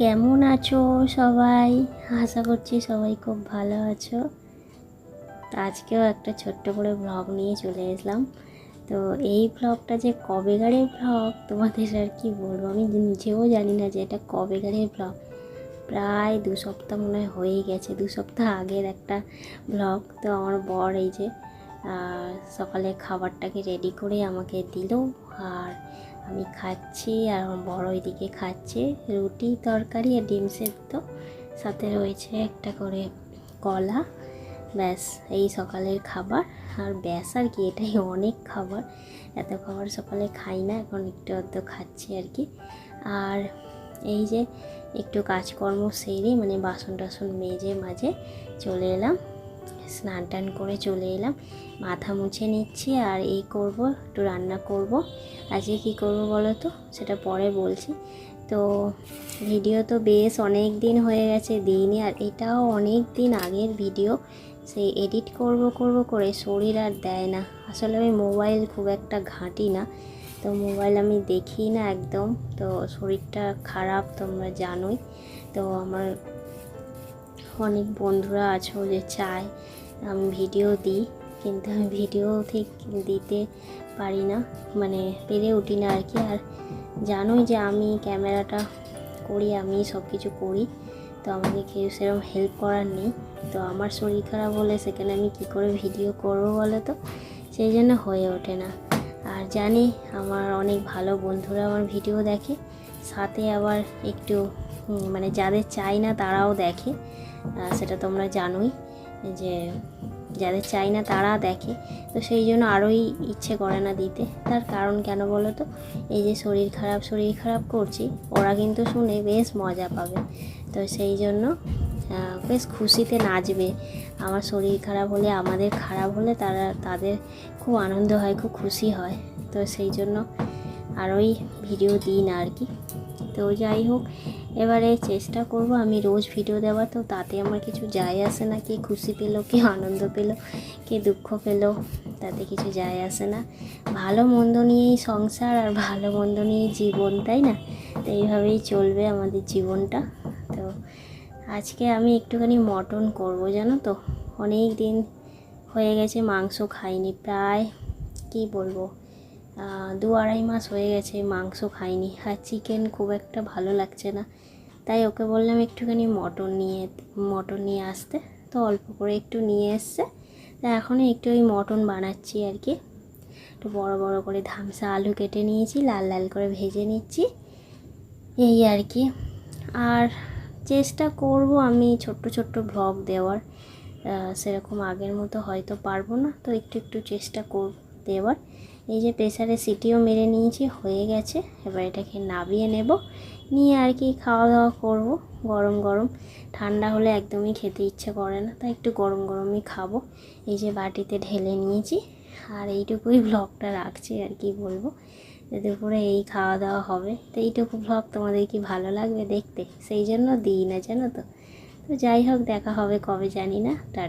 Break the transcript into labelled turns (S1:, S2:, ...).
S1: কেমন আছো সবাই? আশা করছি সবাই খুব ভালো আছো। তো আজকেও একটা ছোট্ট করে ব্লগ নিয়ে চলে এসলাম তো এই ব্লগটা যে কবেকারের ব্লগ তোমাদের আর কি বলব? আমি নিজেও জানি না যে এটা কবেকারের ব্লগ প্রায় দু সপ্তাহ মনে হয় হয়েই গেছে, দু সপ্তাহ আগের একটা ব্লগ তো আমার বর এই যে সকালে খাবারটাকে রেডি করে আমাকে দিল। আর আমি খাচ্ছি আর আমার বড় ওইদিকে খাচ্ছে। রুটি, তরকারি আর ডিম সেদ্ধ। সাথে রয়েছে একটা করে কলা। ব্যাস, এই সকালের খাবার। আর ব্যাস আর কি, এটাই অনেক খাবার। এত খাবার সকালে খাই না, এখন একটু অত খাচ্ছি আর কি। আর এই যে একটু কাজকর্ম সেরে মানে বাসন টাসন মেজে মাঝে চলে এলাম। স্নান টান করে চলে এলাম। মাথা মুছে নিচ্ছি আর এই করব, একটু রান্না করব। আজকে কি করব বলো তো? সেটা পরে বলছি। তো ভিডিও তো বেশ অনেক দিন হয়ে গেছে, দিইনি। আর এটাও অনেক দিন আগের ভিডিও। সেই এডিট করব করব করে শরীর আর দেয় না। আসলে আমি মোবাইল খুব একটা ঘাঁটি না। তো মোবাইল আমি দেখি না একদম। তো শরীরটা খারাপ, তোমরা জানোই। তো আমার অনেক বন্ধুরা আছো যে চায়। আমি ভিডিও দিই, কিন্তু আমি ভিডিও ঠিক দিতে পারি না মানে পেরে উঠি না আর কি। আর জানোই যে আমি ক্যামেরাটা করি, আমি সব কিছু করি, তো আমাকে কেউ সেরকম হেল্প করার নেই। তো আমার শরীর খারাপ হলে সেখানে আমি কি করে ভিডিও করব বলো তো? সেই জন্য হয়ে ওঠে না। আর জানি আমার অনেক ভালো বন্ধুরা আমার ভিডিও দেখে, সাথে আবার একটু মানে যাদের চাই না তারাও দেখে সেটা তোমরা জানোই। যে যাদের চাই না তারা দেখে। তো সেই জন্য আরোই ইচ্ছে করে না দিতে। তার কারণ কেন বলো তো? এই যে শরীর খারাপ শরীর খারাপ করছি, ওরা কিন্তু শুনে বেশ মজা পাবে। তো সেই জন্য বেশ খুশিতে নাচবে। আমার শরীর খারাপ হলে, আমাদের খারাপ হলে তারা, তাদের খুব আনন্দ হয়, খুব খুশি হয়। তো সেই জন্য আরোই ভিডিও দিই না আর কি। তো যাই হোক এবারে চেষ্টা করব, আমি রোজ ভিডিও দেওয়ার তো তাতে আমার কিছু যায় আসে না, কে খুশি পেল, কে আনন্দ পেল, কে দুঃখ পেল, তাতে কিছু যায় আসে না। ভালো মন্দ নিয়েই সংসার আর ভালো মন্দ নিয়েই জীবন, তাই না? তো এইভাবেই চলবে আমাদের জীবনটা। তো আজকে আমি একটুখানি মটন করব, জানো তো? অনেক দিন হয়ে গেছে, মাংস খাইনি, প্রায়, কি বলব? দু আড়াই মাস হয়ে গেছে, মাংস খাইনি। আর চিকেন খুব একটা ভালো লাগছে না। তাই ওকে বললাম একটুখানি মটন নিয়ে মটন নিয়ে আসতে। তো অল্প করে একটু নিয়ে এসছে। তা এখনই একটু ওই মটন বানাচ্ছি আর কি। একটু বড় বড় করে ধামসা আলু কেটে নিয়েছি, লাল লাল করে ভেজে নিচ্ছি। এই আর কি। আর চেষ্টা করব আমি ছোট্ট ছোট্ট ভ্লগ দেওয়ার। সেরকম আগের মতো হয়তো পারব না, তো একটু একটু চেষ্টা করব। দেওয়ার এই যে প্রেসারে সিটিও মেরে নিয়েছি, হয়ে গেছে। এবার এটাকে নাবিয়ে নেব। নিয়ে আর কি খাওয়া দাওয়া করব। গরম গরম। ঠান্ডা হলে একদমই খেতে ইচ্ছে করে না, তাই একটু গরম গরমই খাব। এই যে বাটিতে ঢেলে নিয়েছি। আর এইটুকুই ব্লগটা রাখছি আর কি বলব। দুপুরে এই খাওয়া দাওয়া হবে। তো এইটুকু ব্লগ তোমাদের কি ভালো লাগবে দেখতে? সেই জন্য দিই না, জানো তো? তো যাই হোক, দেখা হবে কবে জানি না। টাটা।